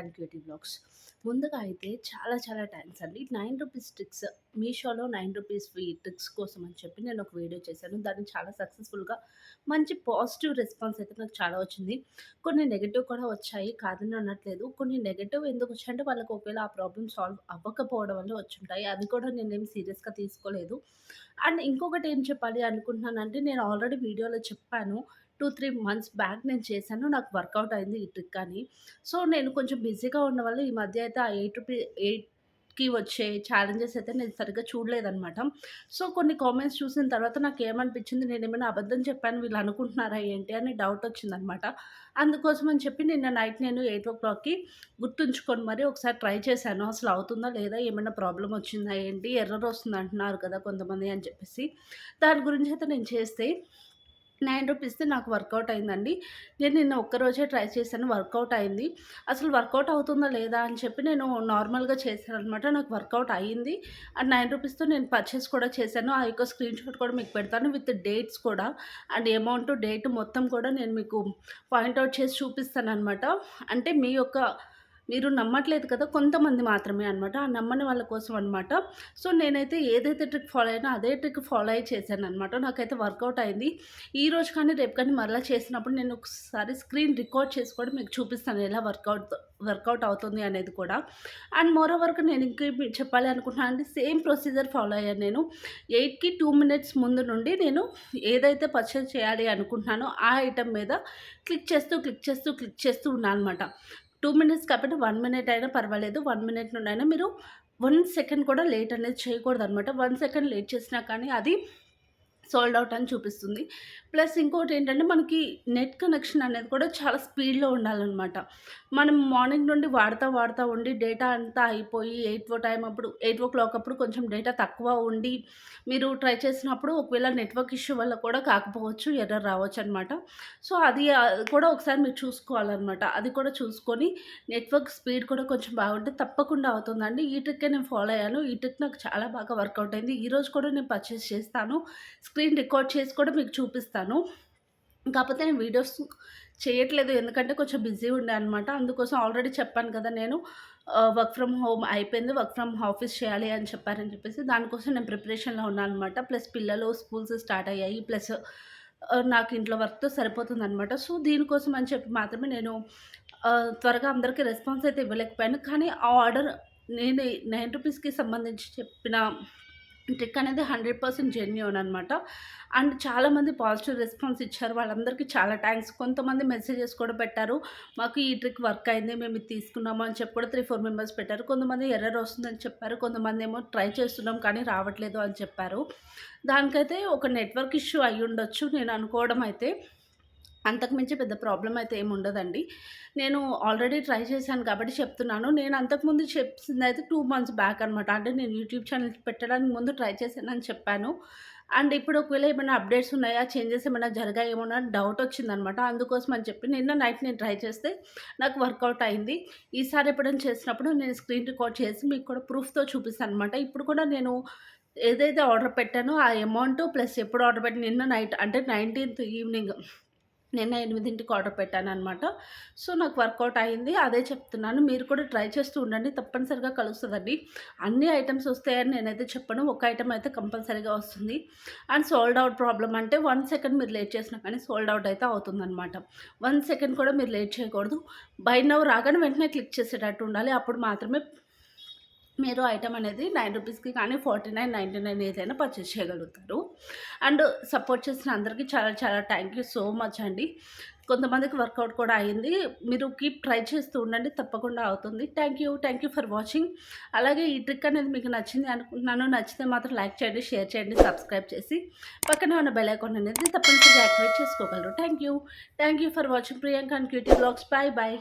And cutie blogs ముందుగా అయితే చాలా చాలా థ్యాంక్స్ అండి. నైన్ రూపీస్ ట్రిక్స్ మీషోలో నైన్ రూపీస్ ట్రిక్స్ కోసం అని చెప్పి నేను ఒక వీడియో చేశాను. దాన్ని చాలా సక్సెస్ఫుల్గా మంచి పాజిటివ్ రెస్పాన్స్ అయితే నాకు చాలా వచ్చింది. కొన్ని నెగిటివ్ కూడా వచ్చాయి. కాదని అనట్లేదు. కొన్ని నెగిటివ్ ఎందుకు వచ్చాయంటే వాళ్ళకి ఒకవేళ ఆ ప్రాబ్లమ్ సాల్వ్ అవ్వకపోవడం వల్ల వచ్చుంటాయి అది కూడా నేనేం సీరియస్గా తీసుకోలేదు. అండ్ ఇంకొకటి ఏం చెప్పాలి అనుకుంటున్నానంటే నేను ఆల్రెడీ వీడియోలో చెప్పాను. టూ త్రీ మంత్స్ బ్యాక్ నేను చేశాను. నాకు వర్కౌట్ అయింది ఈ ట్రిక్ అని. సో నేను కొంచెం బిజీగా ఉన్న వల్ల ఈ మధ్య అయితే ఆ ఎయిట్ రూపీ ఎయిట్కి వచ్చే ఛాలెంజెస్ అయితే నేను సరిగ్గా చూడలేదనమాట సో కొన్ని కామెంట్స్ చూసిన తర్వాత నాకు ఏమనిపించింది? నేను ఏమైనా అబద్ధం చెప్పాను? వీళ్ళు అనుకుంటున్నారా ఏంటి? అని డౌట్ వచ్చిందనమాట అందుకోసం అని చెప్పి నిన్న నైట్ నేను ఎయిట్ ఓ క్లాక్కి గుర్తుంచుకొని మరి ఒకసారి ట్రై చేశాను. అసలు అవుతుందా లేదా? ఏమైనా ప్రాబ్లం వచ్చిందా ఏంటి? ఎర్రర్ వస్తుంది అంటున్నారు కదా కొంతమంది అని చెప్పేసి. దాని గురించి అయితే నేను చేస్తే నైన్ రూపీస్‌ది నాకు వర్కౌట్ అయిందండి. నేను నిన్న ఒక్కరోజే ట్రై చేశాను. వర్కౌట్ అయింది. అసలు వర్కౌట్ అవుతుందా లేదా అని చెప్పి నేను నార్మల్‌గా చేశాను అనమాట నాకు వర్కౌట్ అయింది. అండ్ నైన్ రూపీస్‌తో నేను పర్చేస్ కూడా చేశాను. ఆ యొక్క స్క్రీన్‌షాట్ కూడా మీకు పెడతాను విత్ డేట్స్ కూడా. అండ్ అమౌంట్, డేట్ మొత్తం కూడా నేను మీకు పాయింట్ చేసి చేసి చూపిస్తాననమాట. అంటే మీ యొక్క మీరు నమ్మట్లేదు కదా కొంతమంది మాత్రమే అనమాట ఆ నమ్మని వాళ్ళ కోసం అనమాట సో నేనైతే ఏదైతే ట్రిక్ ఫాలో అయినా అదే ట్రిక్ ఫాలో అయ్యి చేశాను అనమాట నాకైతే వర్కౌట్ అయింది. ఈ రోజు కానీ రేపు కానీ మరలా చేసినప్పుడు నేను ఒకసారి స్క్రీన్ రికార్డ్ చేసుకోవడం మీకు చూపిస్తాను ఎలా వర్కౌట్ వర్కౌట్ అవుతుంది అనేది కూడా. అండ్ మోరో వరకు నేను ఇంకే చెప్పాలి అనుకుంటున్నాను అంటే సేమ్ ప్రొసీజర్ ఫాలో అయ్యాను నేను. ఎయిట్కి టూ మినిట్స్ ముందు నుండి నేను ఏదైతే పర్చేస్ చేయాలి అనుకుంటున్నానో ఆ ఐటెం మీద క్లిక్ చేస్తూ క్లిక్ చేస్తూ క్లిక్ చేస్తూ ఉన్నాను అనమాట టూ మినిట్స్ కాబట్టి వన్ మినిట్ అయినా పర్వాలేదు. వన్ మినిట్ నుండి అయినా మీరు వన్ సెకండ్ కూడా లేట్ అనేది చేయకూడదు అనమాట వన్ సెకండ్ లేట్ చేసినా కానీ అది సోల్డ్ అవుట్ అని చూపిస్తుంది. ప్లస్ ఇంకోటి ఏంటంటే మనకి నెట్ కనెక్షన్ అనేది కూడా చాలా స్పీడ్లో ఉండాలన్నమాట. మనం మార్నింగ్ నుండి వాడుతూ వాడుతూ ఉండి డేటా అంతా అయిపోయి ఎయిట్ ఓ టైం అప్పుడు ఎయిట్ ఓ క్లాక్ అప్పుడు కొంచెం డేటా తక్కువ ఉండి మీరు ట్రై చేసినప్పుడు ఒకవేళ నెట్వర్క్ ఇష్యూ వల్ల కూడా కాకపోవచ్చు ఎర్రర్ రావచ్చు అనమాట సో అది కూడా ఒకసారి మీరు చూసుకోవాలన్నమాట. అది కూడా చూసుకొని నెట్వర్క్ స్పీడ్ కూడా కొంచెం బాగుంటే తప్పకుండా అవుతుందండి. ఈ ట్రిక్కే నేను ఫాలో అయ్యాను. ఈ ట్రిక్ నాకు చాలా బాగా వర్కౌట్ అయింది. ఈరోజు కూడా నేను పర్చేస్ చేస్తాను. స్క్రీన్ రికార్డ్ చేసి కూడా మీకు చూపిస్తాను. కాకపోతే నేను వీడియోస్ చేయట్లేదు. ఎందుకంటే కొంచెం బిజీ ఉండే అనమాట అందుకోసం ఆల్రెడీ చెప్పాను కదా నేను వర్క్ ఫ్రమ్ హోమ్ అయిపోయింది. వర్క్ ఫ్రమ్ ఆఫీస్ చేయాలి అని చెప్పారని చెప్పేసి దానికోసం నేను ప్రిపరేషన్లో ఉన్నాను అనమాట ప్లస్ పిల్లలు స్కూల్స్ స్టార్ట్ అయ్యాయి. ప్లస్ నాకు ఇంట్లో వర్క్తో సరిపోతుంది అనమాట సో దీనికోసం అని చెప్పి మాత్రమే నేను త్వరగా అందరికీ రెస్పాన్స్ అయితే ఇవ్వలేకపోయాను. కానీ ఆ ఆర్డర్ నేను నైన్ రూపీస్కి సంబంధించి చెప్పిన ట్రిక్ అనేది హండ్రెడ్ పర్సెంట్ జెన్యున్ అనమాట అండ్ చాలామంది పాజిటివ్ రెస్పాన్స్ ఇచ్చారు. వాళ్ళందరికీ చాలా థ్యాంక్స్. కొంతమంది మెసేజెస్ కూడా పెట్టారు. మాకు ఈ ట్రిక్ వర్క్ అయింది మేము ఇది తీసుకున్నాము అని చెప్పి కూడా త్రీ ఫోర్ మెంబర్స్ పెట్టారు. కొంతమంది ఎర్రర్ వస్తుందని చెప్పారు. కొంతమంది ఏమో ట్రై చేస్తున్నాం కానీ రావట్లేదు అని చెప్పారు. దానికైతే ఒక నెట్వర్క్ ఇష్యూ అయ్యి ఉండొచ్చు నేను అనుకోవడం అయితే. అంతకుమించి పెద్ద ప్రాబ్లం అయితే ఏమి ఉండదండి. నేను ఆల్రెడీ ట్రై చేశాను కాబట్టి చెప్తున్నాను. నేను అంతకుముందు చెప్పింది అయితే టూ మంత్స్ బ్యాక్ అనమాట అంటే నేను యూట్యూబ్ ఛానల్ పెట్టడానికి ముందు ట్రై చేశానని చెప్పాను. అండ్ ఇప్పుడు ఒకవేళ ఏమైనా అప్డేట్స్ ఉన్నాయా చేంజెస్ ఏమైనా జరిగాయేమో అని డౌట్ వచ్చిందనమాట అందుకోసం అని చెప్పి నిన్న నైట్ నేను ట్రై చేస్తే నాకు వర్కౌట్ అయింది. ఈసారి ఎప్పుడైనా చేసినప్పుడు నేను స్క్రీన్ రికార్డ్ చేసి మీకు కూడా ప్రూఫ్తో చూపిస్తాను అనమాట ఇప్పుడు కూడా నేను ఏదైతే ఆర్డర్ పెట్టానో ఆ అమౌంట్ ప్లస్ ఎప్పుడు ఆర్డర్ పెట్టి నిన్న నైట్ అంటే నైన్టీన్త్ ఈవినింగ్ నిన్న ఎనిమిదింటికి ఆర్డర్ పెట్టాను అనమాట సో నాకు వర్కౌట్ అయింది. అదే చెప్తున్నాను. మీరు కూడా ట్రై చేస్తూ ఉండండి. తప్పనిసరిగా కలుస్తుందండి. అన్ని ఐటమ్స్ వస్తాయని నేనైతే చెప్పను. ఒక ఐటమ్ అయితే కంపల్సరీగా వస్తుంది. అండ్ సోల్డ్ అవుట్ ప్రాబ్లం అంటే వన్ సెకండ్ మీరు లేట్ చేసినా కానీ సోల్డ్ అవుట్ అయితే అవుతుందన్నమాట. వన్ సెకండ్ కూడా మీరు లేట్ చేయకూడదు. బై నవ్ రాగానే వెంటనే క్లిక్ చేసేటట్టు ఉండాలి. అప్పుడు మాత్రమే మీరు ఐటమ్ అనేది నైన్ రూపీస్కి కానీ ఫార్టీ నైన్ నైంటీ నైన్ ఏదైనా పర్చేస్ చేయగలుగుతారు. అండ్ సపోర్ట్ చేసిన అందరికీ చాలా చాలా థ్యాంక్ యూ సో మచ్ అండి. కొంతమందికి వర్కౌట్ కూడా అయింది మీరు కీప్ ట్రై చేస్తూ ఉండండి తప్పకుండా అవుతుంది. Thank you thank you for watching. అలాగే ఈ ట్రిక్ అనేది మీకు నచ్చింది అనుకుంటున్నాను నచ్చితే మాత్రం లైక్ చేయండి షేర్ చేయండి సబ్స్క్రైబ్ చేసి పక్కనే ఉన్న బెల్ ఐకాన్ అనేది తప్పనిసరిగా యాక్టివేట్ చేసుకోగలరు. Thank you. Thank you for watching Priyanka and cutie blogs. Bye bye.